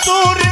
আর তোর